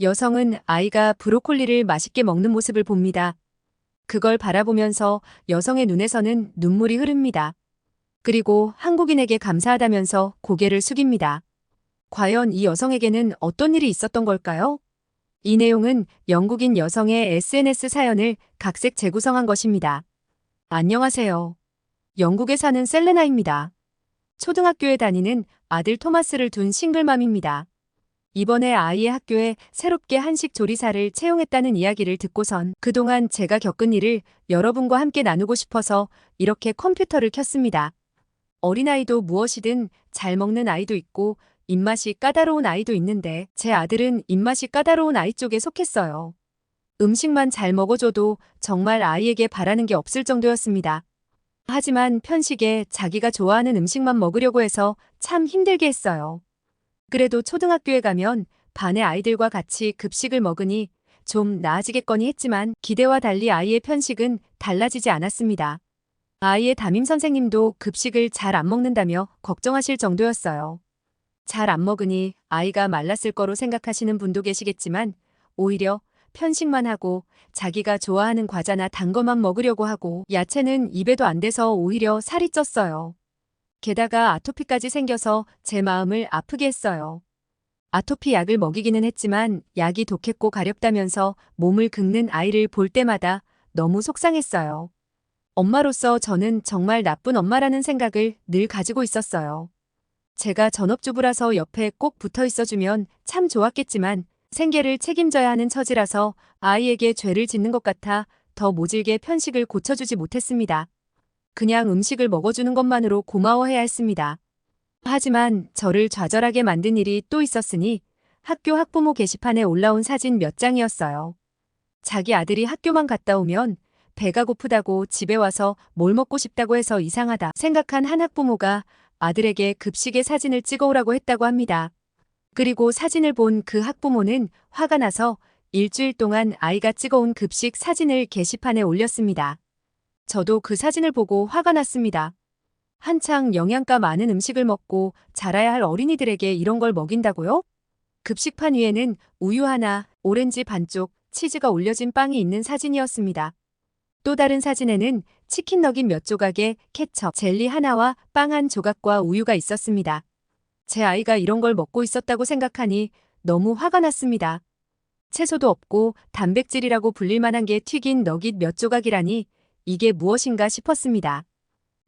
여성은 아이가 브로콜리를 맛있게 먹는 모습을 봅니다. 그걸 바라보면서 여성의 눈에서는 눈물이 흐릅니다. 그리고 한국인에게 감사하다면서 고개를 숙입니다. 과연 이 여성에게는 어떤 일이 있었던 걸까요? 이 내용은 영국인 여성의 SNS 사연을 각색 재구성한 것입니다. 안녕하세요. 영국에 사는 셀레나입니다. 초등학교에 다니는 아들 토마스를 둔 싱글맘입니다. 이번에 아이의 학교에 새롭게 한식 조리사를 채용했다는 이야기를 듣고선 그동안 제가 겪은 일을 여러분과 함께 나누고 싶어서 이렇게 컴퓨터를 켰습니다. 어린아이도 무엇이든 잘 먹는 아이도 있고 입맛이 까다로운 아이도 있는데 제 아들은 입맛이 까다로운 아이 쪽에 속했어요. 음식만 잘 먹어줘도 정말 아이에게 바라는 게 없을 정도였습니다. 하지만 편식에 자기가 좋아하는 음식만 먹으려고 해서 참 힘들게 했어요. 그래도 초등학교에 가면 반의 아이들과 같이 급식을 먹으니 좀 나아지겠거니 했지만 기대와 달리 아이의 편식은 달라지지 않았습니다. 아이의 담임 선생님도 급식을 잘 안 먹는다며 걱정하실 정도였어요. 잘 안 먹으니 아이가 말랐을 거로 생각하시는 분도 계시겠지만 오히려 편식만 하고 자기가 좋아하는 과자나 단 것만 먹으려고 하고 야채는 입에도 안 돼서 오히려 살이 쪘어요. 게다가 아토피까지 생겨서 제 마음을 아프게 했어요. 아토피 약을 먹이기는 했지만 약이 독했고 가렵다면서 몸을 긁는 아이를 볼 때마다 너무 속상했어요. 엄마로서 저는 정말 나쁜 엄마라는 생각을 늘 가지고 있었어요. 제가 전업주부라서 옆에 꼭 붙어 있어주면 참 좋았겠지만 생계를 책임져야 하는 처지라서 아이에게 죄를 짓는 것 같아 더 모질게 편식을 고쳐주지 못했습니다. 그냥 음식을 먹어주는 것만으로 고마워해야 했습니다. 하지만 저를 좌절하게 만든 일이 또 있었으니 학교 학부모 게시판에 올라온 사진 몇 장이었어요. 자기 아들이 학교만 갔다 오면 배가 고프다고 집에 와서 뭘 먹고 싶다고 해서 이상하다 생각한 한 학부모가 아들에게 급식의 사진을 찍어오라고 했다고 합니다. 그리고 사진을 본 그 학부모는 화가 나서 일주일 동안 아이가 찍어온 급식 사진을 게시판에 올렸습니다. 저도 그 사진을 보고 화가 났습니다. 한창 영양가 많은 음식을 먹고 자라야 할 어린이들에게 이런 걸 먹인다고요? 급식판 위에는 우유 하나, 오렌지 반쪽, 치즈가 올려진 빵이 있는 사진이었습니다. 또 다른 사진에는 치킨 너깃 몇 조각에 케첩, 젤리 하나와 빵 한 조각과 우유가 있었습니다. 제 아이가 이런 걸 먹고 있었다고 생각하니 너무 화가 났습니다. 채소도 없고 단백질이라고 불릴 만한 게 튀긴 너깃 몇 조각이라니 이게 무엇인가 싶었습니다.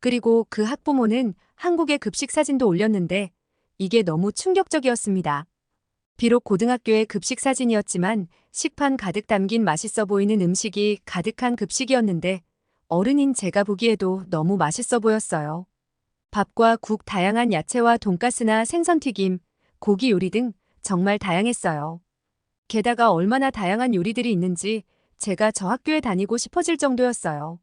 그리고 그 학부모는 한국의 급식 사진도 올렸는데 이게 너무 충격적이었습니다. 비록 고등학교의 급식 사진이었지만 식판 가득 담긴 맛있어 보이는 음식이 가득한 급식이었는데 어른인 제가 보기에도 너무 맛있어 보였어요. 밥과 국 다양한 야채와 돈가스나 생선튀김, 고기 요리 등 정말 다양했어요. 게다가 얼마나 다양한 요리들이 있는지 제가 저 학교에 다니고 싶어질 정도였어요.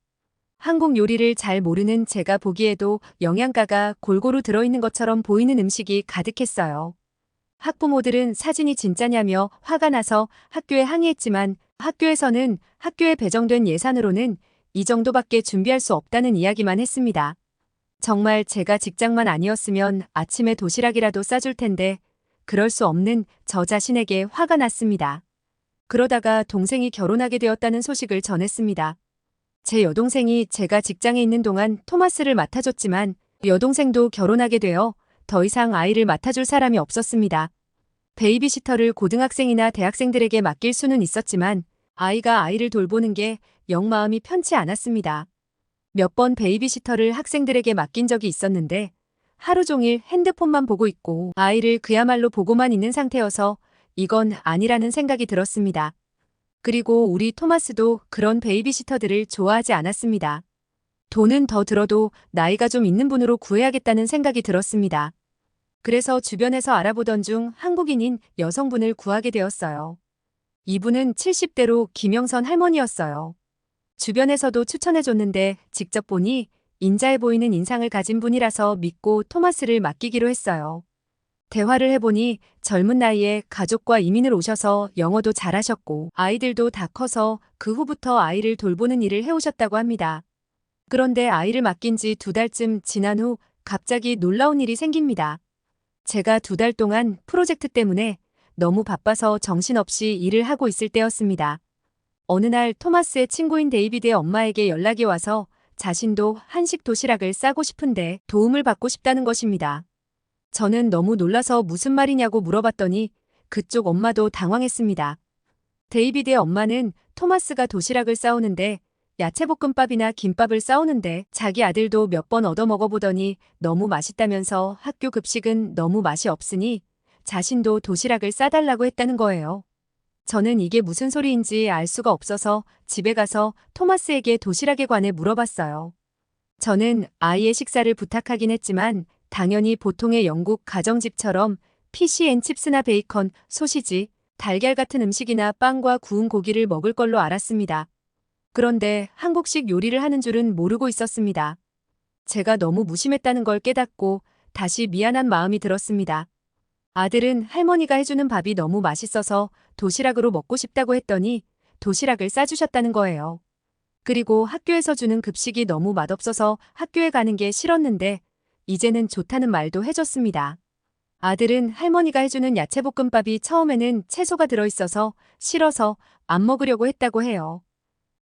한국 요리를 잘 모르는 제가 보기에도 영양가가 골고루 들어있는 것처럼 보이는 음식이 가득했어요. 학부모들은 사진이 진짜냐며 화가 나서 학교에 항의했지만 학교에서는 학교에 배정된 예산으로는 이 정도밖에 준비할 수 없다는 이야기만 했습니다. 정말 제가 직장만 아니었으면 아침에 도시락이라도 싸줄 텐데 그럴 수 없는 저 자신에게 화가 났습니다. 그러다가 동생이 결혼하게 되었다는 소식을 전했습니다. 제 여동생이 제가 직장에 있는 동안 토마스를 맡아줬지만 여동생도 결혼하게 되어 더 이상 아이를 맡아줄 사람이 없었습니다. 베이비시터를 고등학생이나 대학생들에게 맡길 수는 있었지만 아이가 아이를 돌보는 게 영 마음이 편치 않았습니다. 몇 번 베이비시터를 학생들에게 맡긴 적이 있었는데 하루 종일 핸드폰만 보고 있고 아이를 그야말로 보고만 있는 상태여서 이건 아니라는 생각이 들었습니다. 그리고 우리 토마스도 그런 베이비시터들을 좋아하지 않았습니다. 돈은 더 들어도 나이가 좀 있는 분으로 구해야겠다는 생각이 들었습니다. 그래서 주변에서 알아보던 중 한국인인 여성분을 구하게 되었어요. 이분은 70대로 김영선 할머니였어요. 주변에서도 추천해줬는데 직접 보니 인자해 보이는 인상을 가진 분이라서 믿고 토마스를 맡기기로 했어요. 대화를 해보니 젊은 나이에 가족과 이민을 오셔서 영어도 잘하셨고 아이들도 다 커서 그 후부터 아이를 돌보는 일을 해오셨다고 합니다. 그런데 아이를 맡긴 지 두 달쯤 지난 후 갑자기 놀라운 일이 생깁니다. 제가 두 달 동안 프로젝트 때문에 너무 바빠서 정신없이 일을 하고 있을 때였습니다. 어느 날 토마스의 친구인 데이비드의 엄마에게 연락이 와서 자신도 한식 도시락을 싸고 싶은데 도움을 받고 싶다는 것입니다. 저는 너무 놀라서 무슨 말이냐고 물어봤더니 그쪽 엄마도 당황했습니다. 데이비드의 엄마는 토마스가 도시락을 싸우는데 야채볶음밥이나 김밥을 싸우는데 자기 아들도 몇 번 얻어 먹어보더니 너무 맛있다면서 학교 급식은 너무 맛이 없으니 자신도 도시락을 싸달라고 했다는 거예요. 저는 이게 무슨 소리인지 알 수가 없어서 집에 가서 토마스에게 도시락에 관해 물어봤어요. 저는 아이의 식사를 부탁하긴 했지만 당연히 보통의 영국 가정집처럼 피시앤칩스나 베이컨, 소시지, 달걀 같은 음식이나 빵과 구운 고기를 먹을 걸로 알았습니다. 그런데 한국식 요리를 하는 줄은 모르고 있었습니다. 제가 너무 무심했다는 걸 깨닫고 다시 미안한 마음이 들었습니다. 아들은 할머니가 해주는 밥이 너무 맛있어서 도시락으로 먹고 싶다고 했더니 도시락을 싸주셨다는 거예요. 그리고 학교에서 주는 급식이 너무 맛없어서 학교에 가는 게 싫었는데 이제는 좋다는 말도 해줬습니다. 아들은 할머니가 해주는 야채볶음밥이 처음에는 채소가 들어있어서 싫어서 안 먹으려고 했다고 해요.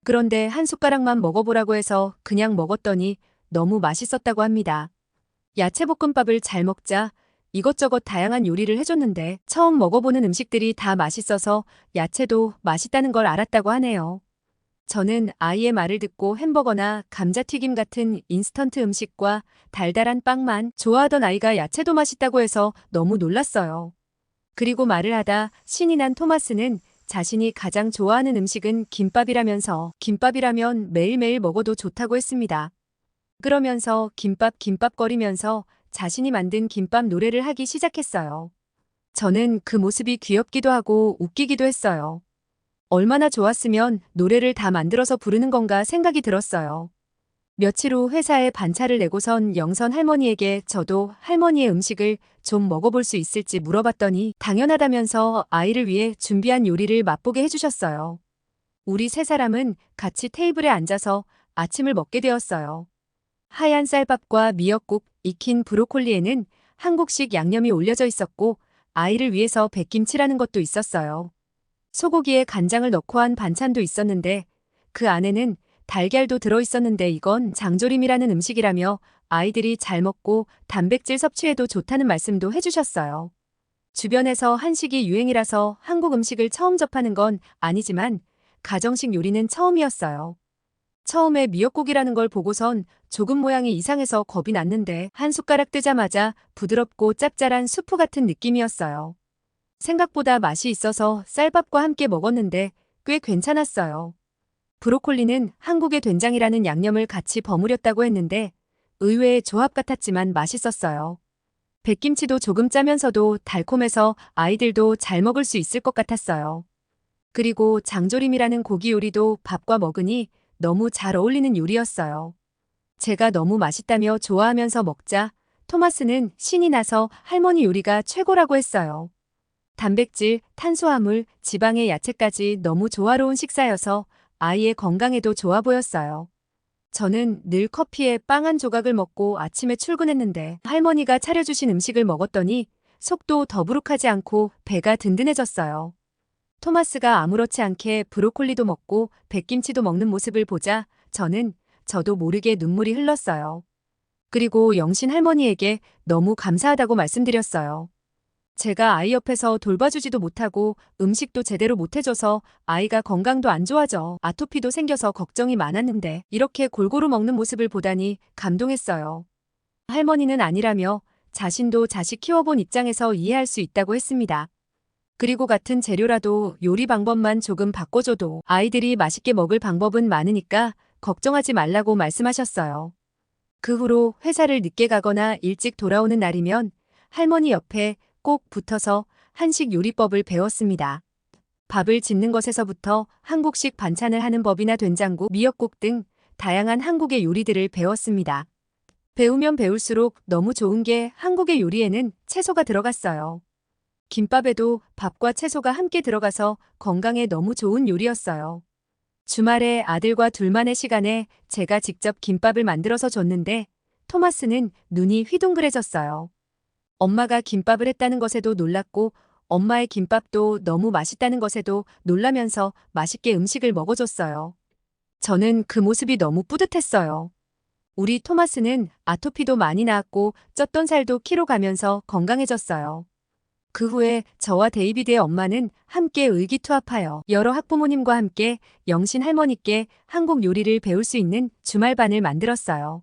그런데 한 숟가락만 먹어보라고 해서 그냥 먹었더니 너무 맛있었다고 합니다. 야채볶음밥을 잘 먹자 이것저것 다양한 요리를 해줬는데 처음 먹어보는 음식들이 다 맛있어서 야채도 맛있다는 걸 알았다고 하네요. 저는 아이의 말을 듣고 햄버거나 감자튀김 같은 인스턴트 음식과 달달한 빵만 좋아하던 아이가 야채도 맛있다고 해서 너무 놀랐어요. 그리고 말을 하다 신이 난 토마스는 자신이 가장 좋아하는 음식은 김밥이라면서 김밥이라면 매일매일 먹어도 좋다고 했습니다. 그러면서 김밥 김밥거리면서 자신이 만든 김밥 노래를 하기 시작했어요. 저는 그 모습이 귀엽기도 하고 웃기기도 했어요. 얼마나 좋았으면 노래를 다 만들어서 부르는 건가 생각이 들었어요. 며칠 후 회사에 반차를 내고선 영선 할머니에게 저도 할머니의 음식을 좀 먹어볼 수 있을지 물어봤더니 당연하다면서 아이를 위해 준비한 요리를 맛보게 해주셨어요. 우리 세 사람은 같이 테이블에 앉아서 아침을 먹게 되었어요. 하얀 쌀밥과 미역국, 익힌 브로콜리에는 한국식 양념이 올려져 있었고 아이를 위해서 백김치라는 것도 있었어요. 소고기에 간장을 넣고 한 반찬도 있었는데 그 안에는 달걀도 들어있었는데 이건 장조림이라는 음식이라며 아이들이 잘 먹고 단백질 섭취에도 좋다는 말씀도 해주셨어요. 주변에서 한식이 유행이라서 한국 음식을 처음 접하는 건 아니지만 가정식 요리는 처음이었어요. 처음에 미역국이라는 걸 보고선 조금 모양이 이상해서 겁이 났는데 한 숟가락 뜨자마자 부드럽고 짭짤한 수프 같은 느낌이었어요. 생각보다 맛이 있어서 쌀밥과 함께 먹었는데 꽤 괜찮았어요. 브로콜리는 한국의 된장이라는 양념을 같이 버무렸다고 했는데 의외의 조합 같았지만 맛있었어요. 백김치도 조금 짜면서도 달콤해서 아이들도 잘 먹을 수 있을 것 같았어요. 그리고 장조림이라는 고기 요리도 밥과 먹으니 너무 잘 어울리는 요리였어요. 제가 너무 맛있다며 좋아하면서 먹자 토마스는 신이 나서 할머니 요리가 최고라고 했어요. 단백질, 탄수화물, 지방의 야채까지 너무 조화로운 식사여서 아이의 건강에도 좋아 보였어요. 저는 늘 커피에 빵 한 조각을 먹고 아침에 출근했는데 할머니가 차려주신 음식을 먹었더니 속도 더부룩하지 않고 배가 든든해졌어요. 토마스가 아무렇지 않게 브로콜리도 먹고 백김치도 먹는 모습을 보자 저는 저도 모르게 눈물이 흘렀어요. 그리고 영신 할머니에게 너무 감사하다고 말씀드렸어요. 제가 아이 옆에서 돌봐주지도 못하고 음식도 제대로 못해줘서 아이가 건강도 안 좋아져 아토피도 생겨서 걱정이 많았는데 이렇게 골고루 먹는 모습을 보다니 감동했어요. 할머니는 아니라며 자신도 자식 키워본 입장에서 이해할 수 있다고 했습니다. 그리고 같은 재료라도 요리 방법만 조금 바꿔줘도 아이들이 맛있게 먹을 방법은 많으니까 걱정하지 말라고 말씀하셨어요. 그 후로 회사를 늦게 가거나 일찍 돌아오는 날이면 할머니 옆에 꼭 붙어서 한식 요리법을 배웠습니다. 밥을 짓는 것에서부터 한국식 반찬을 하는 법이나 된장국, 미역국 등 다양한 한국의 요리들을 배웠습니다. 배우면 배울수록 너무 좋은 게 한국의 요리에는 채소가 들어갔어요. 김밥에도 밥과 채소가 함께 들어가서 건강에 너무 좋은 요리였어요. 주말에 아들과 둘만의 시간에 제가 직접 김밥을 만들어서 줬는데 토마스는 눈이 휘둥그레졌어요. 엄마가 김밥을 했다는 것에도 놀랐고 엄마의 김밥도 너무 맛있다는 것에도 놀라면서 맛있게 음식을 먹어줬어요. 저는 그 모습이 너무 뿌듯했어요. 우리 토마스는 아토피도 많이 나았고 쪘던 살도 키로 가면서 건강해졌어요. 그 후에 저와 데이비드의 엄마는 함께 의기투합하여 여러 학부모님과 함께 영신 할머니께 한국 요리를 배울 수 있는 주말반을 만들었어요.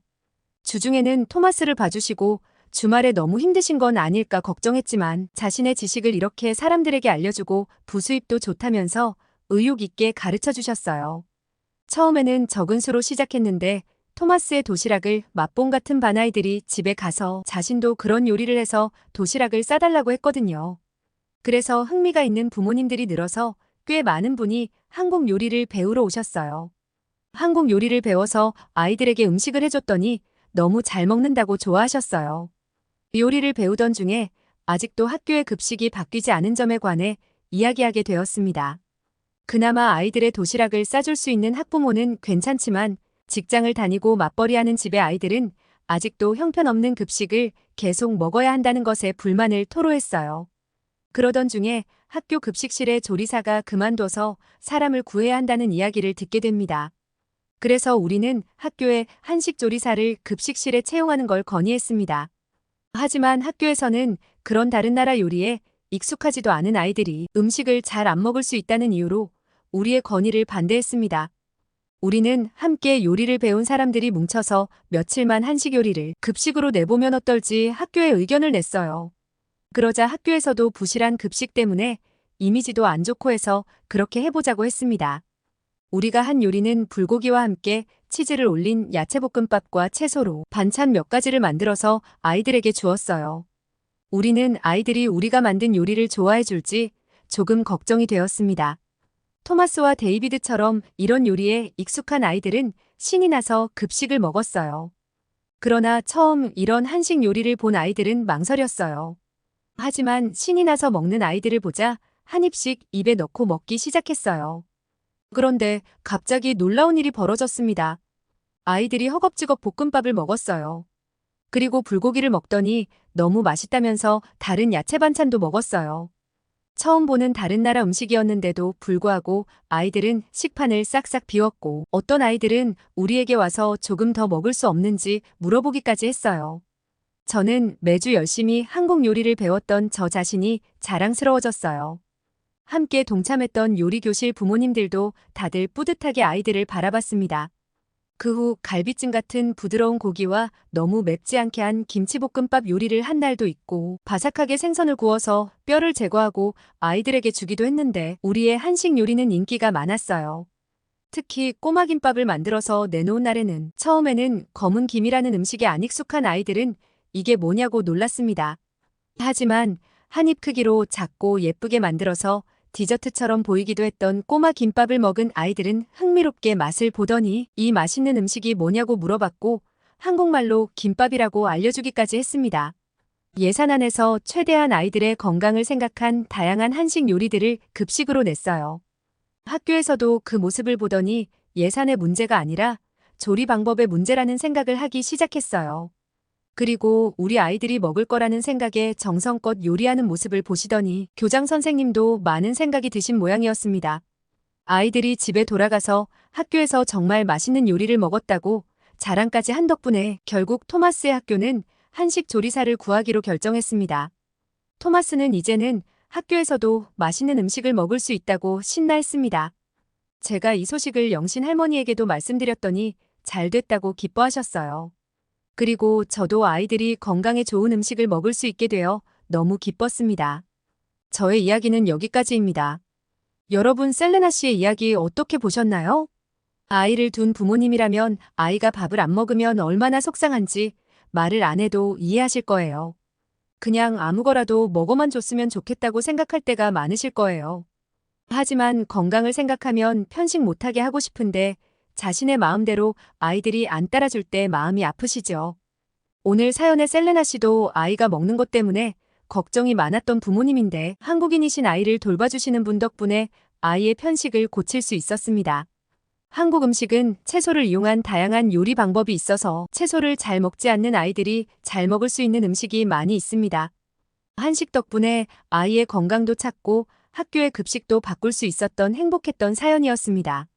주중에는 토마스를 봐주시고 주말에 너무 힘드신 건 아닐까 걱정했지만 자신의 지식을 이렇게 사람들에게 알려주고 부수입도 좋다면서 의욕 있게 가르쳐 주셨어요. 처음에는 적은 수로 시작했는데 토마스의 도시락을 맛본 같은 반아이들이 집에 가서 자신도 그런 요리를 해서 도시락을 싸달라고 했거든요. 그래서 흥미가 있는 부모님들이 늘어서 꽤 많은 분이 한국 요리를 배우러 오셨어요. 한국 요리를 배워서 아이들에게 음식을 해줬더니 너무 잘 먹는다고 좋아하셨어요. 요리를 배우던 중에 아직도 학교의 급식이 바뀌지 않은 점에 관해 이야기하게 되었습니다. 그나마 아이들의 도시락을 싸줄 수 있는 학부모는 괜찮지만 직장을 다니고 맞벌이하는 집의 아이들은 아직도 형편없는 급식을 계속 먹어야 한다는 것에 불만을 토로했어요. 그러던 중에 학교 급식실의 조리사가 그만둬서 사람을 구해야 한다는 이야기를 듣게 됩니다. 그래서 우리는 학교에 한식 조리사를 급식실에 채용하는 걸 건의했습니다. 하지만 학교에서는 그런 다른 나라 요리에 익숙하지도 않은 아이들이 음식을 잘 안 먹을 수 있다는 이유로 우리의 건의를 반대했습니다. 우리는 함께 요리를 배운 사람들이 뭉쳐서 며칠만 한식 요리를 급식으로 내보면 어떨지 학교에 의견을 냈어요. 그러자 학교에서도 부실한 급식 때문에 이미지도 안 좋고 해서 그렇게 해보자고 했습니다. 우리가 한 요리는 불고기와 함께 치즈를 올린 야채볶음밥과 채소로 반찬 몇 가지를 만들어서 아이들에게 주었어요. 우리는 아이들이 우리가 만든 요리를 좋아해 줄지 조금 걱정이 되었습니다. 토마스와 데이비드처럼 이런 요리에 익숙한 아이들은 신이 나서 급식을 먹었어요. 그러나 처음 이런 한식 요리를 본 아이들은 망설였어요. 하지만 신이 나서 먹는 아이들을 보자 한 입씩 입에 넣고 먹기 시작했어요. 그런데 갑자기 놀라운 일이 벌어졌습니다. 아이들이 허겁지겁 볶음밥을 먹었어요. 그리고 불고기를 먹더니 너무 맛있다면서 다른 야채 반찬도 먹었어요. 처음 보는 다른 나라 음식이었는데도 불구하고 아이들은 식판을 싹싹 비웠고 어떤 아이들은 우리에게 와서 조금 더 먹을 수 없는지 물어보기까지 했어요. 저는 매주 열심히 한국 요리를 배웠던 저 자신이 자랑스러워졌어요. 함께 동참했던 요리교실 부모님들도 다들 뿌듯하게 아이들을 바라봤습니다. 그 후 갈비찜 같은 부드러운 고기와 너무 맵지 않게 한 김치볶음밥 요리를 한 날도 있고 바삭하게 생선을 구워서 뼈를 제거하고 아이들에게 주기도 했는데 우리의 한식 요리는 인기가 많았어요. 특히 꼬마김밥을 만들어서 내놓은 날에는 처음에는 검은 김이라는 음식에 안 익숙한 아이들은 이게 뭐냐고 놀랐습니다. 하지만 한 입 크기로 작고 예쁘게 만들어서 디저트처럼 보이기도 했던 꼬마 김밥을 먹은 아이들은 흥미롭게 맛을 보더니 이 맛있는 음식이 뭐냐고 물어봤고 한국말로 김밥이라고 알려주기까지 했습니다. 예산 안에서 최대한 아이들의 건강을 생각한 다양한 한식 요리들을 급식으로 냈어요. 학교에서도 그 모습을 보더니 예산의 문제가 아니라 조리 방법의 문제라는 생각을 하기 시작했어요. 그리고 우리 아이들이 먹을 거라는 생각에 정성껏 요리하는 모습을 보시더니 교장 선생님도 많은 생각이 드신 모양이었습니다. 아이들이 집에 돌아가서 학교에서 정말 맛있는 요리를 먹었다고 자랑까지 한 덕분에 결국 토마스의 학교는 한식 조리사를 구하기로 결정했습니다. 토마스는 이제는 학교에서도 맛있는 음식을 먹을 수 있다고 신나했습니다. 제가 이 소식을 영신 할머니에게도 말씀드렸더니 잘 됐다고 기뻐하셨어요. 그리고 저도 아이들이 건강에 좋은 음식을 먹을 수 있게 되어 너무 기뻤습니다. 저의 이야기는 여기까지입니다. 여러분 셀레나 씨의 이야기 어떻게 보셨나요? 아이를 둔 부모님이라면 아이가 밥을 안 먹으면 얼마나 속상한지 말을 안 해도 이해하실 거예요. 그냥 아무거라도 먹어만 줬으면 좋겠다고 생각할 때가 많으실 거예요. 하지만 건강을 생각하면 편식 못하게 하고 싶은데 자신의 마음대로 아이들이 안 따라줄 때 마음이 아프시죠. 오늘 사연의 셀레나 씨도 아이가 먹는 것 때문에 걱정이 많았던 부모님인데 한국인이신 아이를 돌봐주시는 분 덕분에 아이의 편식을 고칠 수 있었습니다. 한국 음식은 채소를 이용한 다양한 요리 방법이 있어서 채소를 잘 먹지 않는 아이들이 잘 먹을 수 있는 음식이 많이 있습니다. 한식 덕분에 아이의 건강도 찾고 학교의 급식도 바꿀 수 있었던 행복했던 사연이었습니다.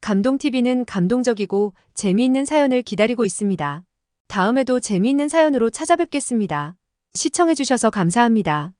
감동TV는 감동적이고 재미있는 사연을 기다리고 있습니다. 다음에도 재미있는 사연으로 찾아뵙겠습니다. 시청해주셔서 감사합니다.